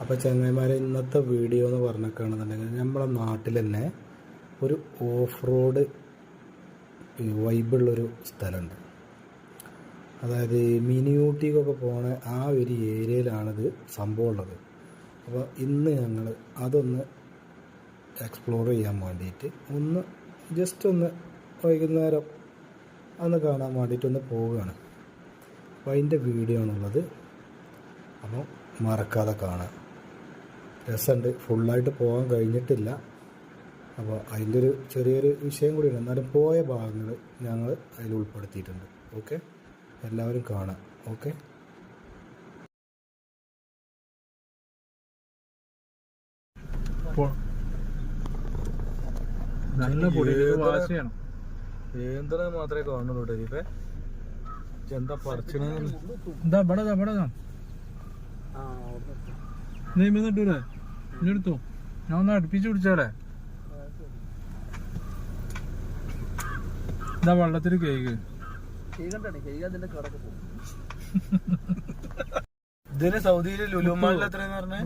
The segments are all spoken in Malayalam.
അപ്പോൾ ചങ്ങായിമാരെ ഇന്നത്തെ വീഡിയോ എന്ന് പറഞ്ഞിട്ടാണെന്നുണ്ടെങ്കിൽ നമ്മളെ നാട്ടിൽ തന്നെ ഒരു ഓഫ് റോഡ് വൈബുള്ളൊരു സ്ഥലമുണ്ട്. അതായത് മിനി ഊട്ടിക്കൊക്കെ പോണ ആ ഒരു ഏരിയയിലാണിത് സംഭവം ഉള്ളത് അപ്പോൾ ഇന്ന് ഞങ്ങൾ അതൊന്ന് എക്സ്പ്ലോർ ചെയ്യാൻ വേണ്ടിയിട്ട് ഒന്ന് ജസ്റ്റ് ഒന്ന് വൈകുന്നേരം അന്ന് കാണാൻ വേണ്ടിയിട്ടൊന്ന് പോവുകയാണ്. അപ്പോൾ അതിന്റെ വീഡിയോ ആണുള്ളത്. അപ്പോൾ മറക്കാതെ കാണാം രസമുണ്ട്. ഫുള്ളായിട്ട് പോകാൻ കഴിഞ്ഞിട്ടില്ല. അപ്പോൾ അതിന്റെ ഒരു ചെറിയൊരു വിഷയം കൂടിയുണ്ട് എന്നാലും പോയ ഭാഗങ്ങൾ ഞങ്ങൾ അതിൽ ഉൾപ്പെടുത്തിയിട്ടുണ്ട്. ഓക്കെ? എല്ലാവരും കാണാം. ഓക്കെ? നല്ല പൊടി. ഇത് വാശിയാണ്. ഏന്തനെ മാത്രമേ കാണുള്ളൂ ഇപ്പൊ എന്താ പറിച്ചണ എന്താ ഇവിടെ ദാ, ഇവിടെ. നീ ഇന്നിട്ടൂലേ ഇനി എടുത്തോ ഞാൻ ഒന്ന് അടുപ്പിച്ച് പിടിച്ചാലേ ഇതാ വെള്ളത്തിൽ കേക്ക്. ഇതിന് സൗദിയിൽ ലുലുമാളിൽ എത്രയെന്ന് പറഞ്ഞേ?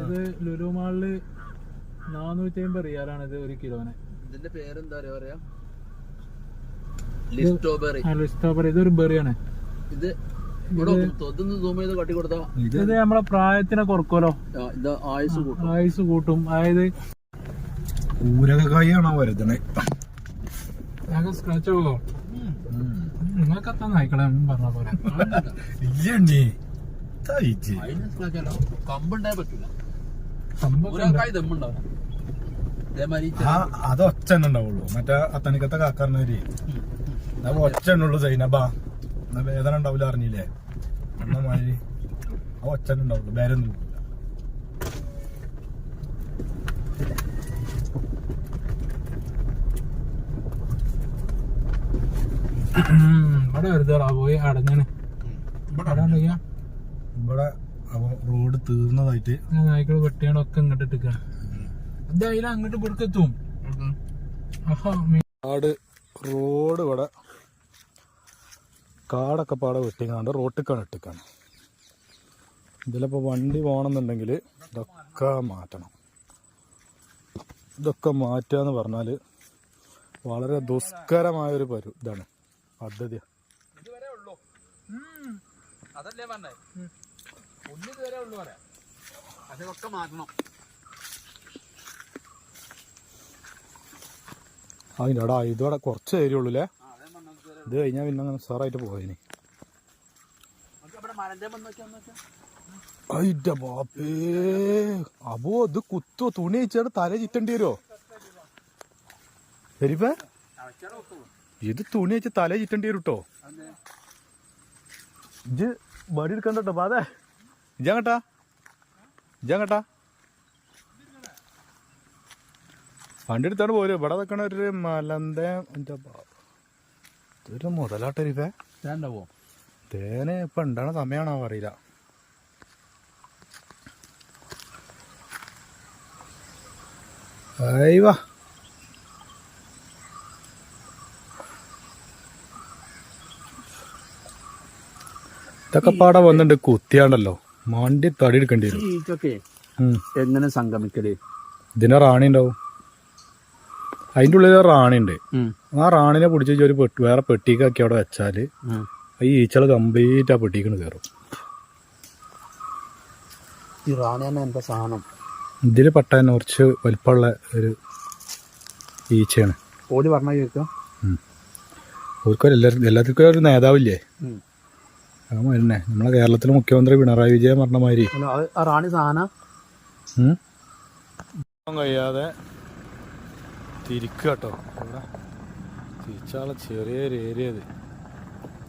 ഇത് ലുലുമാളിൽ നാനൂറ്റി അമ്പത് റിയാലാണ് ഇത് ഒരു കിലോന്. ഇതിന്റെ പേരെന്താ പറയാ? ലിസ്റ്റോബെറി. ലിസ്റ്റോബെറി. ഇതൊരു ബെറിയാണ്. ഇത് ഇത് നമ്മളെ പ്രായത്തിനെ കുറക്കുമല്ലോ. ആയുസ് കൂട്ടും. ആയുസ് കൂട്ടും. അതായത് ഊരക വരുതണേ വരുത്തണേ സ്ക്രാച്ച് ആവുമോ? നിങ്ങൾക്ക് എത്താൻ നയിക്കണേ പറഞ്ഞ പോലെ ആ അത് ഒച്ച തന്നെ ഉണ്ടാവുള്ളൂ. മറ്റേ അത്തണിക്കത്തെ കാക്കാരനൊരു ഒച്ച ഉള്ളൂ സൈനബാ. എന്നാ വേദന ഉണ്ടാവില്ല അറിഞ്ഞില്ലേ? എന്ന മാതിരി. ആ ഒച്ച ഉണ്ടാവുള്ളൂ. വേറെ ഒന്നും. ഇവിടെ വരുതാ പോയി അടഞ്ഞാണ്. ഇവിടെ അപ്പൊ റോഡ് തീർന്നതായിട്ട് നായ്ക്കൾ വെട്ടിയാണ്ടൊക്കെ ഇങ്ങോട്ട് ഇട്ടിക്കാണ്. ഇത് അതിലങ്ങോട്ട് അങ്ങോട്ട് എത്തും. റോഡ് ഇവിടെ കാടൊക്കെ പാടെ വെട്ടിക്കാണ്ട് റോട്ടിക്കാണ് ഇട്ടിക്കാണ്. ഇതിലിപ്പോൾ വണ്ടി പോകണമെന്നുണ്ടെങ്കിൽ ഇതൊക്കെ മാറ്റണം. ഇതൊക്കെ മാറ്റുക എന്ന് പറഞ്ഞാൽ വളരെ ദുഷ്കരമായൊരു പരു ഇതാണ് പദ്ധതി ഇതുവരെ ഉള്ളൂ. അതല്ലേ പറഞ്ഞേ? ഒന്ന് ഇതുവരെ ഉള്ളു പറയാം. അതൊക്കെ മാറ്റണം. അതിന്റെ എടാ ഇതോടെ കുറച്ച് ഏരിയ ഉള്ളൂല്ലേ ആ, അതേ പറഞ്ഞത് ഇതുവരെ ഇത് കഴിഞ്ഞാൽ പിന്നെ അങ്ങനെ സാറായിട്ട് പോയതിന് അതിന്റെ ബാപ്പേ. അപ്പോ ഇത് കുത്തോ തുണി അയച്ചാണ് തല ചിറ്റേണ്ടി വരുമോ ശരിപ്പേ? ഇത് തുണി വെച്ച് തല ചിറ്റേണ്ടി വരും കേട്ടോ ഇജ് വടി എടുക്കണ്ടോ അതെ ഇജാങ്ങട്ടാ ഇജാങ്ങട്ടാ വണ്ടി എടുത്താണ് പോരും. ഇവിടെ നിൽക്കണ ഒരു മലന്തേ എന്റെ ബാ- ഇതൊരു മുതലാട്ടരിപ്പേ ഉണ്ടാവോ തേന് ഇപ്പൊ ഉണ്ടാണ് സമയമാണോ അറിയില്ല. ഇതൊക്കെ പാടെ വന്നിട്ട് കുത്തിയാണ്ടല്ലോ. മണ്ടി തടി എടുക്കേണ്ടി വരും. എങ്ങനെ സംഗമിക്കൽ? ഇതിന് റാണി ഉണ്ടാവും അതിന്റെ ഉള്ളിൽ ഒരു റാണി ഉണ്ട് ആ റാണിനെ പിടിച്ച് ഒരു പെട്ടി വേറെ പെട്ടിക്കാക്കി അവിടെ വെച്ചാൽ ഈ ഈച്ചകൾ കംപ്ലീറ്റ് ആ പെട്ടിക്കണ് കയറും ഈ റാണി തന്നെ എന്താ സാധനം. ഇതിൽ പെട്ടാൻ കുറച്ച് വലിപ്പമുള്ള ഒരു ഈച്ചയാണ്. എല്ലാത്തിനും പറഞ്ഞ കേൾക്കാം? ഓർക്കും എല്ലാവർക്കും എല്ലാവർക്കും ഒരു നേതാവില്ലേ? ആ മരുന്നെ നമ്മളെ കേരളത്തിലെ മുഖ്യമന്ത്രി പിണറായി വിജയൻ പറഞ്ഞ മാതിരി. ആ റാണി സാധനം. കഴിയാതെ തിരിക്കുക കേട്ടോ. ഇവിടെ തിരിച്ചാളെ ചെറിയൊരു ഏരിയ ഇത്.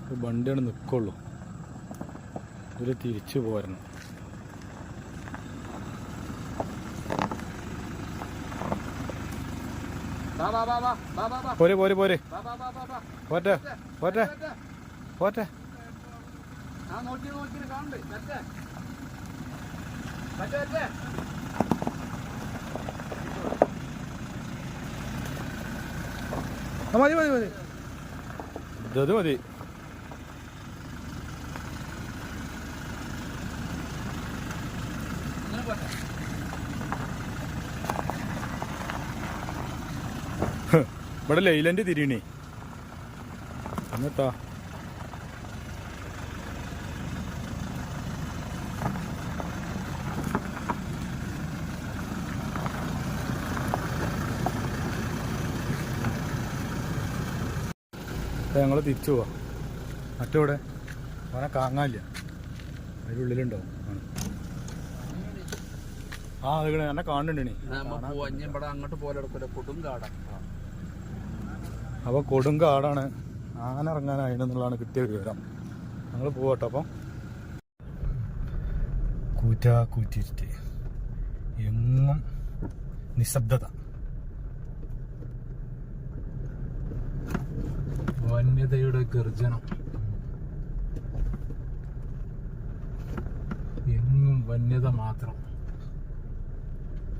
ഒരു വണ്ടിയാണ് നിൽക്കുള്ളൂ ഇതിൽ തിരിച്ചു പോരണം. പോരെ പോരെ പോരെ. പോറ്റെ പോറ്റെ പോറ്റെ. നോക്കി നോക്കി കാണണ്ടേ പറ്റേ മറ്റേ മറ്റേ ആ, മതി മതി മതി. ഇത് മതി ഇവിടെ ലൈലന്റെ തിരിയണേ. എന്നിട്ടാ ഞങ്ങൾ തിരിച്ചു പോവാം. മറ്റവിടെ? അവനെ കാങ്ങാനില്ല അതിന്റെ ഉള്ളിലുണ്ടോ ആ അത് എന്നെ കാണുന്നുണ്ട് അങ്ങോട്ട് പോലെ അപ്പോൾ കൊടുങ്കാടാണ് ആന ഇറങ്ങാനായിരുന്നുള്ളതാണ് കിട്ടിയ വിവരം. ഞങ്ങൾ പോവട്ടെ അപ്പം. കൂറ്റ കൂറ്റിട്ട് എങ്ങും നിശബ്ദത. വന്യതയുടെ ഗർജനം. എങ്ങും വന്യത മാത്രം.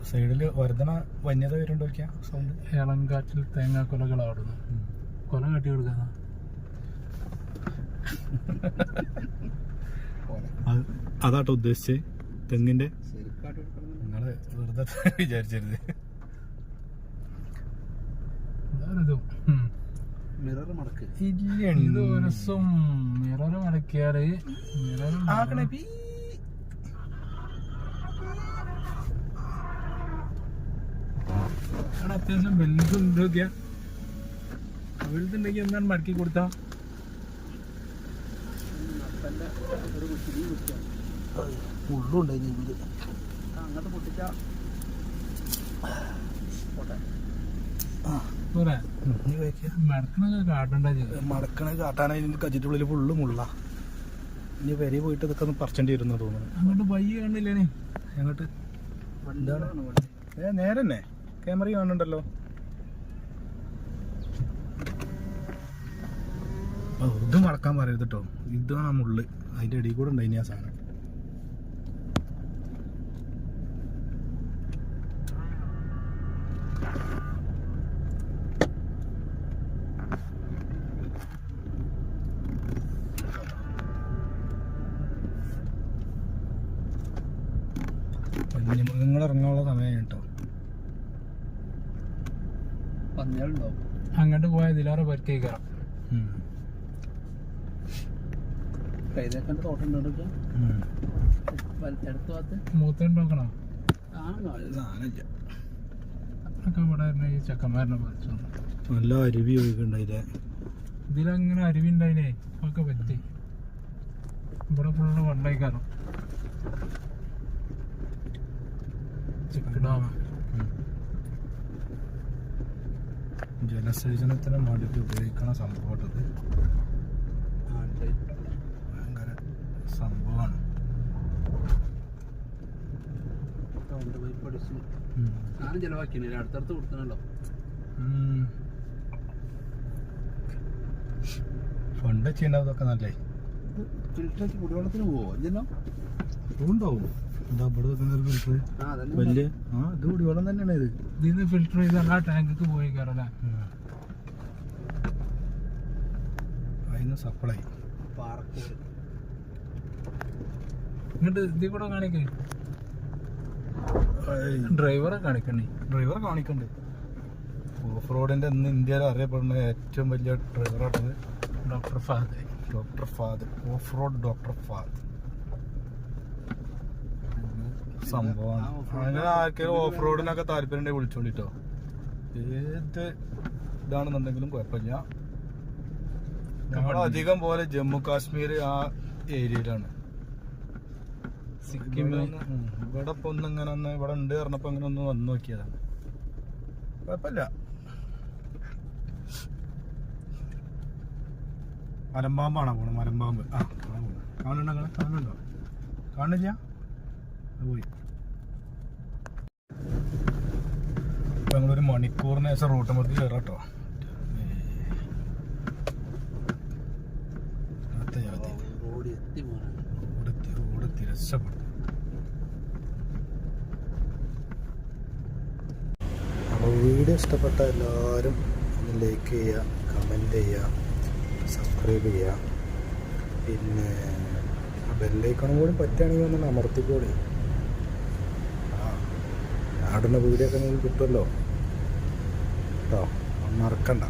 സൈഡിൽ വർധന വന്യത വരുന്നുണ്ടോ സൗണ്ട് ഇളങ്കാറ്റിൽ തേങ്ങാക്കൊലകൾ ആടുന്നു. കൊല കട്ടി കൊടുക്കാ അതാട്ടോ ഉദ്ദേശിച്ചേ. തെങ്ങിന്റെ നിങ്ങൾ വെറുതെ വിചാരിച്ചരുത്. ഇതാണിത്. ഉം. മിറർ മടക്ക്. ഇത് ഒരു ദിവസം മടക്കിയാൽ മിററ് അത്യാവശ്യം വലുതുണ്ട് നോക്കിയാ. വലുതുണ്ടെങ്കിൽ എന്താണ് മടക്കി കൊടുത്താ. ഉള്ളുണ്ടായി അങ്ങോട്ട് പൊട്ടിച്ച. കാട്ടണ്ട മടക്കണ കാട്ടാനായി കജിന്റെ ഉള്ളിൽ ഫുള്ള് മുള്ള. ഇനി വരെ പോയിട്ട് ഇതൊക്കെ ഒന്ന് പറിച്ചേണ്ടി വരുന്ന തോന്നുന്നു അങ്ങോട്ട് ബയ്യ കാണില്ലേനെ? അങ്ങോട്ട് ഏ നേരെ തന്നെ ക്യാമറ കാണുന്നുണ്ടല്ലോ ഇത് മടക്കാൻ പറയരുത് കേട്ടോ ഇതാണ് മുള്ള്. അതിന്റെ ഇടയിൽ കൂടെ ഉണ്ടായിരുന്നു ആ സാധനം. വന്യമൃഗങ്ങൾ ഇറങ്ങാനുള്ള സമയം കേട്ടോ അങ്ങോട്ട് പോയാൽ ഇതിലേറെ പരിക്കേ കയറാം ചെക്കന്മാരനെ പറിച്ചു നല്ല അരുവി ഒഴുകുണ്ടായില്ലേ ഇതിലങ്ങനെ അരുവിണ്ടായില്ലേ ഒക്കെ പറ്റി. ഇവിടെ ഫുള്ള് വെള്ളയിക്കാരം ചിക്കിടാമ ജലസേചനത്തിന് വേണ്ടിയിട്ട് ഉപയോഗിക്കണ സംഭവമായിട്ടത് ഭയങ്കര സംഭവമാണ്. ഞാനും ചെലവാക്കിയില്ല അടുത്തടുത്ത് കൊടുക്കണല്ലോ. ഫണ്ട് ചെയ്യുന്നതൊക്കെ നല്ലേ കുടിവെള്ളത്തിന് പോവോ? ഇല്ലല്ലോ. ഉണ്ടാവും. വലിയ. ആ ഇത് കുടിവെള്ളം തന്നെയാണ് ഇത്. ഇതിന്ന് ഫിൽറ്റർ ചെയ്ത് ആ ടാങ്കിക്ക് പോയിക്കാറല്ലേ? അതിന് സപ്ലൈ ഇങ്ങോട്ട് ഇതിൽ കൂടെ കാണിക്കേ. ഡ്രൈവറെ കാണിക്കണേ. ഡ്രൈവർ കാണിക്കണ്ട്. ഓഫ് റോഡിന്റെ ഇന്ന് ഇന്ത്യയിൽ അറിയപ്പെടുന്ന ഏറ്റവും വലിയ ഡ്രൈവറാട്ടത് doctor father doctor father off road doctor father സംഭവമാണ്. അങ്ങനെ ആർക്കെങ്കിലും ഓഫ് റോഡിനൊക്കെ താല്പര്യം വിളിച്ചോണ്ടിട്ടോ. ഏത് ഇതാണെന്നുണ്ടെങ്കിലും കുഴപ്പമില്ല. ഞങ്ങൾ അധികം പോലെ ജമ്മു കാശ്മീർ ആ ഏരിയയിലാണ്. സിക്കിം ഇവിടെ? ഇപ്പൊ ഒന്ന് ഇങ്ങനെ ഒന്ന് ഇവിടെ ഉണ്ട് പറഞ്ഞപ്പോ ഇങ്ങനെ ഒന്ന് വന്നു നോക്കിയതാണ്. കുഴപ്പമില്ല. മലമ്പാമ്പാണോ പോണത്? മലമ്പാമ്പ്. ആ. കാണുന്നുണ്ടോ? കാണുന്നുണ്ടോ? കാണില്ല പോയി. ഇപ്പൊ ഞങ്ങളൊരു മണിക്കൂറിന് ശേഷം റൂട്ട് മതി കയറാം കേട്ടോ രക്ഷപ്പെട്ടു. അപ്പോൾ വീഡിയോ ഇഷ്ടപ്പെട്ട എല്ലാവരും ഒന്ന് ലൈക്ക് ചെയ്യുക കമന്റ് ചെയ്യുക സബ്സ്ക്രൈബ് ചെയ്യുക. പിന്നെ ബെല്ലൈക്കണും കൂടി പറ്റുകയാണെങ്കിൽ ഒന്ന് അമർത്തിക്കോളി. ആടുന്ന വീഡിയോ ഒക്കെ നിങ്ങൾക്ക് കിട്ടുമല്ലോ. കേട്ടോ മറക്കണ്ട.